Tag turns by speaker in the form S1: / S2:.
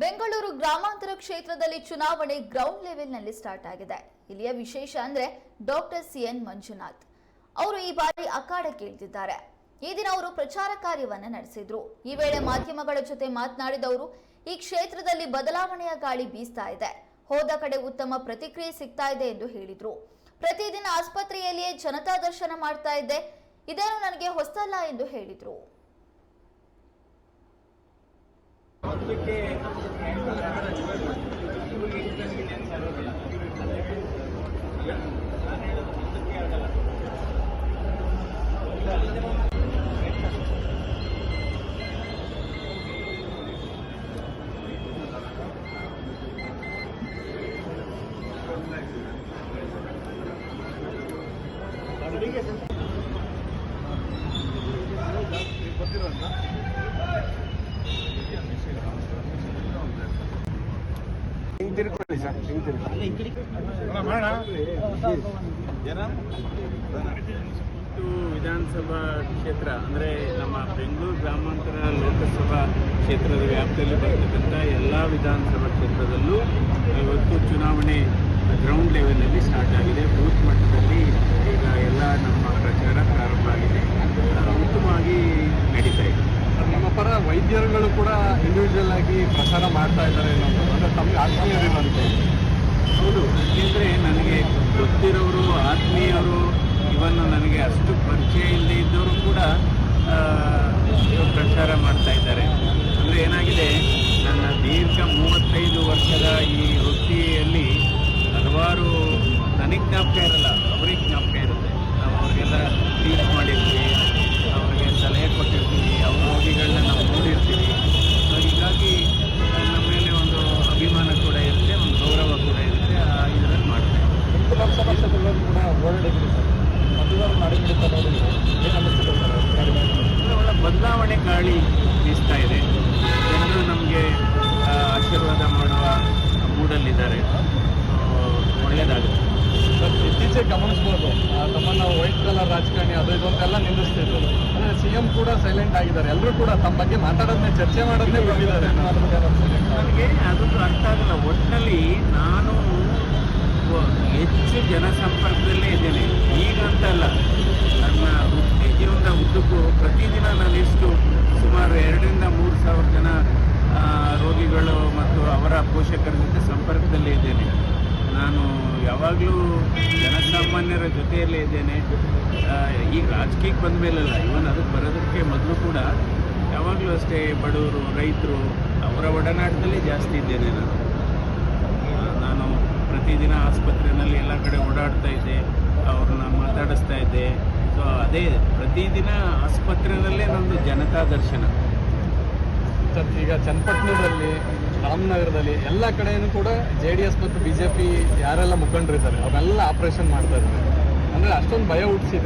S1: ಬೆಂಗಳೂರು ಗ್ರಾಮಾಂತರ ಕ್ಷೇತ್ರದಲ್ಲಿ ಚುನಾವಣೆ ಗ್ರೌಂಡ್ ಲೆವೆಲ್ನಲ್ಲಿ ಸ್ಟಾರ್ಟ್ ಆಗಿದೆ. ಇಲ್ಲಿಯ ವಿಶೇಷ ಅಂದ್ರೆ ಡಾಕ್ಟರ್ ಸಿ ಎನ್ ಮಂಜುನಾಥ್. ಅವರು ಈ ಬಾರಿ ಅಖಾಡಕ್ಕೆ ಇಳಿದಿದ್ದಾರೆ ಈ ದಿನ ಅವರು ಪ್ರಚಾರ ಕಾರ್ಯವನ್ನು ನಡೆಸಿದ್ರು. ಈ ವೇಳೆ ಮಾಧ್ಯಮಗಳ ಜೊತೆ ಮಾತನಾಡಿದವರು, ಈ ಕ್ಷೇತ್ರದಲ್ಲಿ ಬದಲಾವಣೆಯ ಗಾಳಿ ಬೀಸ್ತಾ ಇದೆ. ಹೋದ ಕಡೆ ಉತ್ತಮ ಪ್ರತಿಕ್ರಿಯೆ ಸಿಗ್ತಾ ಇದೆ ಎಂದು ಹೇಳಿದ್ರು. ಪ್ರತಿದಿನ ಆಸ್ಪತ್ರೆಯಲ್ಲಿಯೇ ಜನತಾ ದರ್ಶನ ಮಾಡ್ತಾ ಇದ್ದೆ. ಇದೇನು ನನಗೆ ಹೊಸಲ್ಲ ಎಂದು ಹೇಳಿದ್ರು.
S2: ಹಿಂಗ್ ತಿರ್ಕೊಳ್ಳಿ ಸರ್ ಹಿಂಗೆ ತಿರ್ಕೊಳ್ಳಿ.
S3: ವಿಧಾನಸಭಾ ಕ್ಷೇತ್ರ ಅಂದರೆ ನಮ್ಮ ಬೆಂಗಳೂರು ಗ್ರಾಮಾಂತರ ಲೋಕಸಭಾ ಕ್ಷೇತ್ರದ ವ್ಯಾಪ್ತಿಯಲ್ಲಿ ಬರ್ತಕ್ಕಂಥ ಎಲ್ಲ ವಿಧಾನಸಭಾ ಕ್ಷೇತ್ರದಲ್ಲೂ ಇವತ್ತು ಚುನಾವಣೆ ಗ್ರೌಂಡ್ ಲೆವೆಲಲ್ಲಿ ಸ್ಟಾರ್ಟ್ ಆಗಿದೆ. ಬೂತ್ ಮಟ್ಟದಲ್ಲಿ ಈಗ ಎಲ್ಲ ನಮ್ಮ ಪ್ರಚಾರ ಪ್ರಾರಂಭ ಆಗಿದೆ. ಉತ್ತಮವಾಗಿ ನಡೀತಾ ಇದೆ.
S2: ನಮ್ಮ ಪರ ವೈದ್ಯರುಗಳು ಕೂಡ ಪ್ರಚಾರ ಮಾಡ್ತಾ ಇದ್ದಾರೆ ಅನ್ನೋದು. ತಮಗೆ ಆತ್ಮೀಯರಿರುವಂತೆ
S3: ಹೌದು. ಏಕೆಂದರೆ ನನಗೆ ಗೊತ್ತಿರೋರು, ಆತ್ಮೀಯರು ಇವನ್ನು ನನಗೆ ಅಷ್ಟು ಪರಿಚಯ ಇಲ್ಲದೆ ಇದ್ದವರು ಕೂಡ ಪ್ರಚಾರ ಮಾಡ್ತಾ ಇದ್ದಾರೆ. ಅಂದರೆ ಏನಾಗಿದೆ, ನನ್ನ ದೀರ್ಘ ಮೂವತ್ತೈದು ವರ್ಷದ ಈ ವೃತ್ತಿಯಲ್ಲಿ ಹಲವಾರು ನನಗೆ ಜ್ಞಾಪಕ ಇರಲ್ಲ. ಬದಲಾವಣೆ ಗಾಳಿ ಬೀಸ್ತಾ ಇದೆ. ಜನರು ನಮಗೆ ಆಶೀರ್ವಾದ ಮಾಡುವ ಮೂಡಲ್ಲಿದ್ದಾರೆ. ಒಳ್ಳೆಯದಾಗುತ್ತೆ.
S2: ಇತ್ತೀಚೆಗೆ ಗಮನಿಸ್ಬೋದು. ತಮ್ಮನ್ನ ವೈಟ್ ಕಲರ್ ರಾಜಕಾರಣಿ ಅದು ಇದು ಅಂತೆಲ್ಲ ನಿಲ್ಲಿಸ್ತಿದ್ರು ಅಂದ್ರೆ ಸಿ ಎಂ ಕೂಡ ಸೈಲೆಂಟ್ ಆಗಿದ್ದಾರೆ. ಎಲ್ಲರೂ ಕೂಡ ತಮ್ಮ ಬಗ್ಗೆ ಮಾತಾಡೋದನ್ನೇ ಚರ್ಚೆ ಮಾಡೋದನ್ನೇ ಬಿಟ್ಟಿದ್ದಾರೆ ಬಗ್ಗೆ
S3: ನನಗೆ ಅದೊಂದು ಅರ್ಥ ಆಗಲ್ಲ. ಒಟ್ಟಿನಲ್ಲಿ ನಾನು ಹೆಚ್ಚು ಜನಸಂಪರ್ಕದಲ್ಲೇ ಇದ್ದೇನೆ. ಈಗ ರೋಗಿಗಳು ಮತ್ತು ಅವರ ಪೋಷಕರ ಜೊತೆ ಸಂಪರ್ಕದಲ್ಲೇ ಇದ್ದೇನೆ. ನಾನು ಯಾವಾಗಲೂ ಜನಸಾಮಾನ್ಯರ ಜೊತೆಯಲ್ಲೇ ಇದ್ದೇನೆ. ಈ ರಾಜಕೀಯಕ್ಕೆ ಬಂದ ಮೇಲಲ್ಲ, ಇವನ್ ಅದಕ್ಕೆ ಬರೋದಕ್ಕೆ ಮೊದಲು ಕೂಡ ಯಾವಾಗಲೂ ಅಷ್ಟೇ ಬಡವರು, ರೈತರು, ಅವರ ಒಡನಾಟದಲ್ಲಿ ಜಾಸ್ತಿ ಇದ್ದೇನೆ ನಾನು. ನಾನು ಪ್ರತಿದಿನ ಆಸ್ಪತ್ರೆಯಲ್ಲಿ ಎಲ್ಲ ಕಡೆ ಓಡಾಡ್ತಾ ಇದ್ದೆ, ಅವ್ರನ್ನ ಮಾತಾಡಿಸ್ತಾ ಇದ್ದೆ. ಸೊ ಅದೇ ಪ್ರತಿದಿನ ಆಸ್ಪತ್ರೆಯಲ್ಲೇ ನಮ್ಮದು ಜನತಾ ದರ್ಶನ.
S2: ಈಗ ಚನ್ನಪಟ್ಟಣದಲ್ಲಿ, ರಾಮನಗರದಲ್ಲಿ ಎಲ್ಲ ಕಡೆಯೂ ಕೂಡ ಜೆ ಡಿ ಎಸ್ ಮತ್ತು ಬಿ ಜೆ ಪಿ ಯಾರೆಲ್ಲ ಮುಖಂಡರಿದ್ದಾರೆ, ಅವರೆಲ್ಲ ಆಪರೇಷನ್ ಮಾಡ್ತಾ ಇದ್ದಾರೆ. ಅಂದರೆ ಅಷ್ಟೊಂದು ಭಯ ಹುಟ್ಟಿಸಿದೆ.